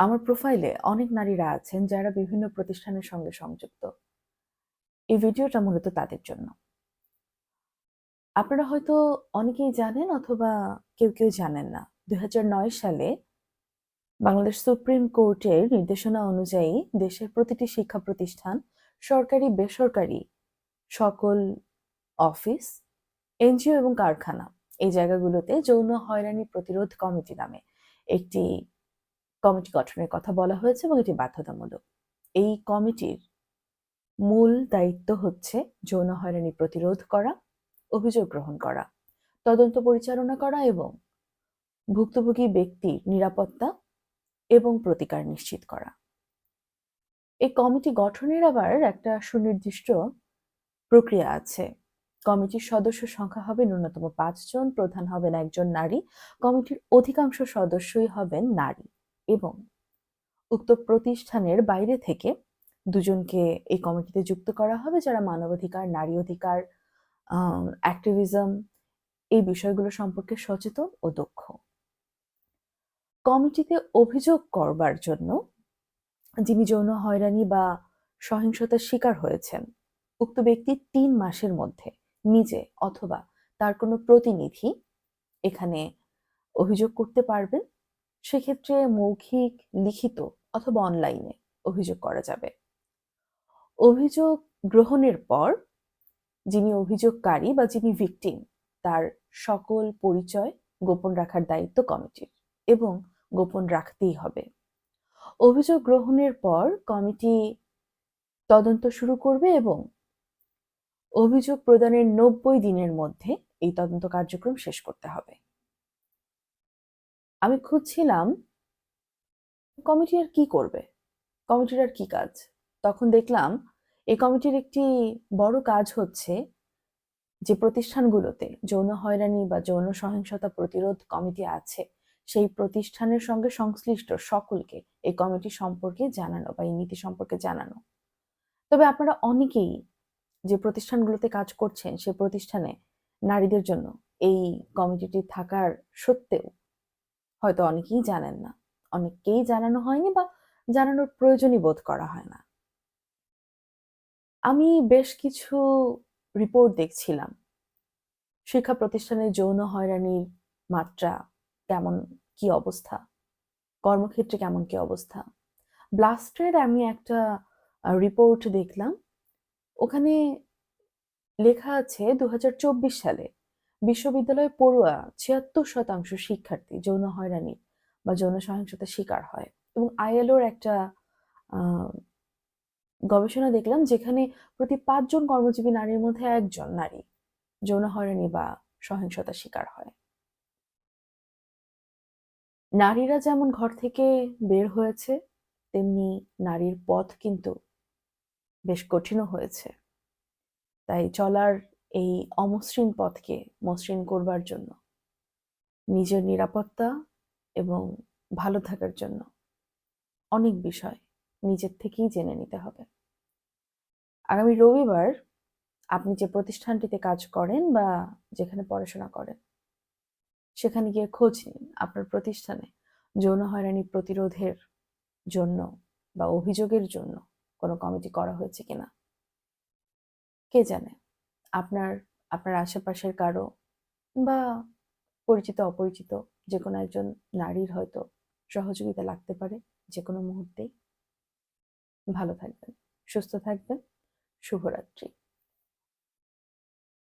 আমার প্রোফাইলে অনেক নারীরা আছেন যারা বিভিন্ন প্রতিষ্ঠানের সঙ্গে সংযুক্ত। এই ভিডিওটা মূলত তাদের জন্য। আপনারা হয়তো অনেকেই জানেন অথবা কেউ কেউ জানেন না দু হাজার নয় সালে বাংলাদেশ সুপ্রিম কোর্টের নির্দেশনা অনুযায়ী দেশের প্রতিটি শিক্ষা প্রতিষ্ঠান সরকারি, বেসরকারি সকল অফিস, এনজিও এবং কারখানা এই জায়গাগুলোতে যৌন হয়রানি প্রতিরোধ কমিটি নামে একটি কমিটি গঠনের কথা বলা হয়েছে এবং এটি বাধ্যতামূলক। এই কমিটির মূল দায়িত্ব হচ্ছে যৌন হয়রানি প্রতিরোধ করা, অভিযোগ গ্রহণ করা, তদন্ত পরিচালনা করা এবং ভুক্তভোগী ব্যক্তির নিরাপত্তা এবং প্রতিকার নিশ্চিত করা। এই কমিটি গঠনের আবার একটা সুনির্দিষ্ট প্রক্রিয়া আছে। কমিটির সদস্য সংখ্যা হবে ন্যূনতম পাঁচজন প্রধান হবেন একজন নারী। কমিটির অধিকাংশ সদস্যই হবেন নারী। এবং উক্ত প্রতিষ্ঠানের বাইরে থেকে দুজনকে এই কমিটিতে যুক্ত করা হবে যারা মানবাধিকার, নারী অধিকার অ্যাক্টিভিজম এই বিষয়গুলো সম্পর্কে সচেতন ও দক্ষ। কমিটিতে অভিযোগ করবার জন্য যিনি যৌন হয়রানি বা সহিংসতার শিকার হয়েছেন, উক্ত ব্যক্তি তিন মাসের মধ্যে নিজে অথবা তার কোনো প্রতিনিধি এখানে অভিযোগ করতে পারবেন। সেক্ষেত্রে মৌখিক, লিখিত অথবা অনলাইনে অভিযোগ করা যাবে। অভিযোগ গ্রহণের পর যিনি অভিযোগকারী বা যিনি ভিকটিম তার সকল পরিচয় গোপন রাখার দায়িত্ব কমিটির এবং গোপন রাখতেই হবে। অভিযোগ গ্রহণের পর কমিটি তদন্ত শুরু করবে এবং অভিযোগ প্রদানের নব্বই দিনের মধ্যে এই তদন্ত কার্যক্রম শেষ করতে হবে। আমি খুঁজছিলাম কমিটি আর কি করবে? কমিটির আর কি কাজ? তখন দেখলাম এই কমিটির একটি বড় কাজ হচ্ছে যে প্রতিষ্ঠানগুলোতে যৌন হয়রানি বা যৌন সহিংসতা প্রতিরোধ কমিটি আছে, সেই প্রতিষ্ঠানের সঙ্গে সংশ্লিষ্ট সকলকে এই কমিটি সম্পর্কে জানানো বা এই নীতি সম্পর্কে জানানো। তবে আপনারা অনেকেই যে প্রতিষ্ঠানগুলোতে কাজ করছেন সে প্রতিষ্ঠানে নারীদের জন্য এই কমিটিটি থাকার সত্ত্বেও হয়তো অনেকেই জানেন না। অনেককেই জানানো হয়নি বা জানানোর প্রয়োজনই বোধ করা হয় না। আমি বেশ কিছু রিপোর্ট দেখছিলাম। শিক্ষা প্রতিষ্ঠানে যৌন হয়রানির মাত্রা কেমন, কি অবস্থা? কর্মক্ষেত্রে কেমন, কি অবস্থা? ব্লাস্টের আমি একটা রিপোর্ট দেখলাম। ওখানে লেখা আছে দু হাজার চব্বিশ সালে বিশ্ববিদ্যালয়ে পড়ুয়া ছিয়াত্তর শতাংশ শিক্ষার্থী যৌন হয়রানি বা যৌন সহিংসতার শিকার হয়। এবং আইএলওর একটা গবেষণা দেখলাম যেখানে প্রতি পাঁচজন কর্মজীবী নারীর মধ্যে একজন নারী যৌন হয়রানি বা সহিংসতার শিকার হয়। নারীরা যেমন ঘর থেকে বের হয়েছে, তেমনি নারীর পথ কিন্তু বেশ কঠিনও হয়েছে। তাই চলার এই অমসৃণ পথকে মসৃণ করবার জন্য। নিজের নিরাপত্তা এবং ভালো থাকার জন্য অনেক বিষয় নিজের থেকেই জেনে নিতে হবে। আগামী রবিবার আপনি যে প্রতিষ্ঠানটিতে কাজ করেন বা যেখানে পড়াশোনা করেন, সেখানে গিয়ে খোঁজ নিন আপনার প্রতিষ্ঠানে যৌন হয়রানি প্রতিরোধের জন্য বা অভিযোগের জন্য কোনো কমিটি করা হয়েছে কিনা। কে জানে? আপনার আপনার আশেপাশের কারও বা পরিচিত, অপরিচিত যে কোনো একজন নারীর হয়তো সহযোগিতা লাগতে পারে যে কোনো মুহূর্তেই। ভালো থাকবেন, সুস্থ থাকবেন, শুভরাত্রি।